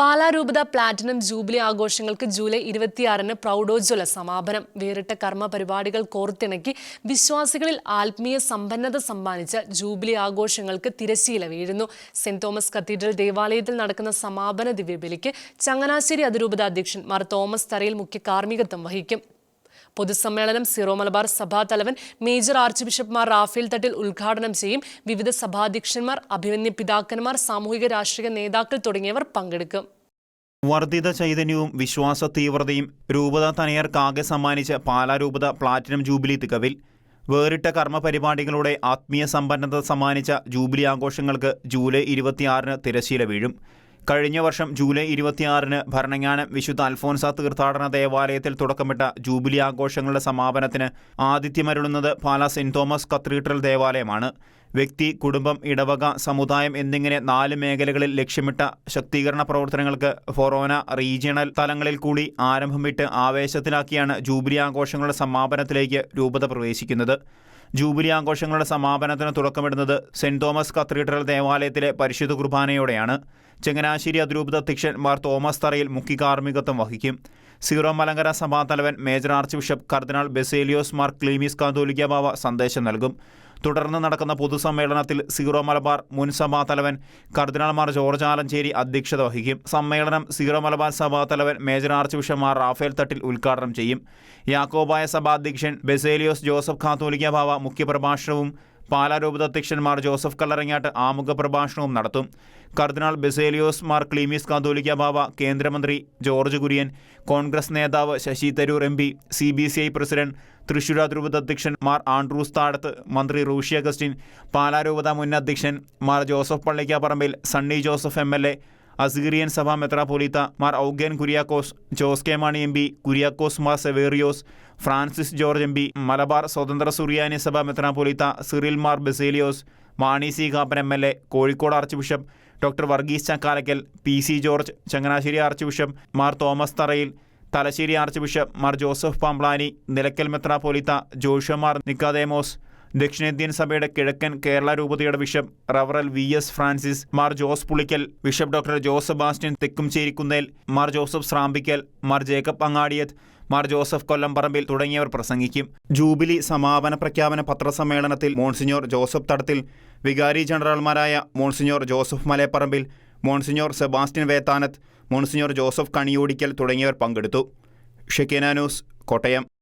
പാലാ രൂപത platinum jubilee ആഘോഷങ്ങൾക്ക് July ഇരുപത്തിയാറിന് പ്രൗഢോജ്വല സമാപനം. വേറിട്ട കർമ്മ പരിപാടികൾ കോർത്തിണക്കി വിശ്വാസികളിൽ ആത്മീയ സമ്പന്നത സമ്മാനിച്ച ജൂബിലി ആഘോഷങ്ങൾക്ക് തിരശീല വീഴുന്നു. സെന്റ് തോമസ് കത്തീഡ്രൽ ദേവാലയത്തിൽ നടക്കുന്ന സമാപന ദിവ്യബലിക്ക് ചങ്ങനാശ്ശേരി അതിരൂപത അധ്യക്ഷൻ മാർ തോമസ് തറയിൽ മുഖ്യ കാർമ്മികത്വം വഹിക്കും. പൊതുസമ്മേളനം സിറോ മലബാർ സഭാ തലവൻ മേജർ ആർച്ച് ബിഷപ്പ്മാർ റാഫേൽ തട്ടിൽ ഉദ്ഘാടനം ചെയ്യും. വിവിധ സഭാധ്യക്ഷന്മാർ അഭിമന്യ പിതാക്കന്മാർ സാമൂഹിക രാഷ്ട്രീയ നേതാക്കൾ തുടങ്ങിയവർ പങ്കെടുക്കും. വർദ്ധിത ചൈതന്യവും വിശ്വാസ തീവ്രതയും രൂപത തനയർക്കാകെ സമ്മാനിച്ച പാലാരൂപത പ്ലാറ്റിനം ജൂബിലി തികവിൽ. വേറിട്ട കർമ്മ പരിപാടികളുടെ ആത്മീയ സമ്പന്നത സമ്മാനിച്ച ജൂബിലി ആഘോഷങ്ങൾക്ക് ജൂലൈ ഇരുപത്തിയാറിന് തിരശീല വീഴും. കഴിഞ്ഞ വർഷം ജൂലൈ ഇരുപത്തിയാറിന് ഭരണങ്ങാനം വിശുദ്ധ അൽഫോൻസ തീർത്ഥാടന ദേവാലയത്തിൽ തുടക്കമിട്ട ജൂബിലി ആഘോഷങ്ങളുടെ സമാപനത്തിന് ആതിഥ്യമരുളുന്നത് പാലാ സെന്റ് തോമസ് കത്തീഡ്രൽ ദേവാലയമാണ്. വ്യക്തി കുടുംബം ഇടവക സമുദായം എന്നിങ്ങനെ നാല് മേഖലകളിൽ ലക്ഷ്യമിട്ട ശക്തീകരണ പ്രവർത്തനങ്ങൾക്ക് ഫൊറോന റീജിയണൽ തലങ്ങളിൽ കൂടി ആരംഭമിട്ട് ആവേശത്തിലാക്കിയാണ് ജൂബിലി ആഘോഷങ്ങളുടെ സമാപനത്തിലേക്ക് രൂപത പ്രവേശിക്കുന്നത്. ജൂബിലി ആഘോഷങ്ങളുടെ സമാപനത്തിന് തുടക്കമിടുന്നത് സെന്റ് തോമസ് കത്തീഡ്രൽ ദേവാലയത്തിലെ പരിശുദ്ധ കുർബാനയോടെയാണ്. ചങ്ങനാശ്ശേരി അതിരൂപത അധ്യക്ഷൻ മാർ തോമസ് തറയിൽ മുഖ്യ കാർമ്മികത്വം വഹിക്കും. സീറോ മലങ്കര സഭാ തലവൻ major archbishop cardinal Baselios Mar Cleemis Catholicos Bava സന്ദേശം നൽകും. തുടർന്ന് നടക്കുന്ന പൊതുസമ്മേളനത്തിൽ സീറോ മലബാർ മുൻ സഭാ തലവൻ കർദിനാൾമാർ ജോർജ് ആലഞ്ചേരി അധ്യക്ഷത വഹിക്കും. സമ്മേളനം സീറോ മലബാർ സഭാ തലവൻ major archbishop Mar Raphael Thattil ഉദ്ഘാടനം ചെയ്യും. യാക്കോബായ സഭാധ്യക്ഷൻ ബെസേലിയോസ് ജോസഫ് ഖാത്തോലിക്ക ബാവ മുഖ്യപ്രഭാഷണവും പാലാ രൂപത അധ്യക്ഷന്മാർ ജോസഫ് കല്ലറങ്ങാട്ട് ആമുഖ പ്രഭാഷണവും നടത്തും. കർദിനാൾ ബെസേലിയോസ് മാർ ക്ലീമീസ് കാതോലിക്ക ബാവ കേന്ദ്രമന്ത്രി ജോർജ് കുര്യൻ കോൺഗ്രസ് നേതാവ് Shashi Tharoor M P C B C I president Thrissur അതിരൂപത അധ്യക്ഷൻ മാർ ആൻഡ്രൂസ് താടത്ത് മന്ത്രി റൂഷി അഗസ്റ്റിൻ പാലാരൂപത മുൻ അധ്യക്ഷൻ Mar Joseph Pallikkaparampil Sunny Joseph M L A Assyrian സഭ മെത്രാപൊലീത്ത Mar Augen Kuriakose Jose K Mani M P Kuriakose Mar Severios Francis George M P Malabar സ്വതന്ത്ര സുറിയാനി സഭ മെത്രാപൊലീത്ത Cyril Mar Baselios Mani C Kappan M L A Kozhikode archbishop doctor Varghese Chakkalakkal P C George Changanassery archbishop Mar Thomas Tharayil Thalassery archbishop Mar Joseph Pamplany Nilakkal മെത്രാപോലിത്ത ജോഷമാർ നിക്കാദേമോസ് ദക്ഷിണേന്ത്യൻ സഭയുടെ കിഴക്കൻ കേരള രൂപതയുടെ bishop റവറൽ V S Francis Mar Jose Pulickal bishop doctor Joseph Bastin Thekkum Thekkumcherikunnel Mar Joseph Srampickal Mar Jacob Angadiath Mar Joseph Kollamparambil തുടങ്ങിയവർ പ്രസംഗിക്കും. Jubilee സമാപന പ്രഖ്യാപന പത്രസമ്മേളനത്തിൽ monsignor Joseph Thadathil വികാരി ജനറൽമാരായ monsignor Joseph Malayapparambil monsignor Sebastian Vethanath monsignor Joseph Kaniyodickal തുടങ്ങിയവർ പങ്കെടുത്തു. ഷെക്കേന news Kottayam.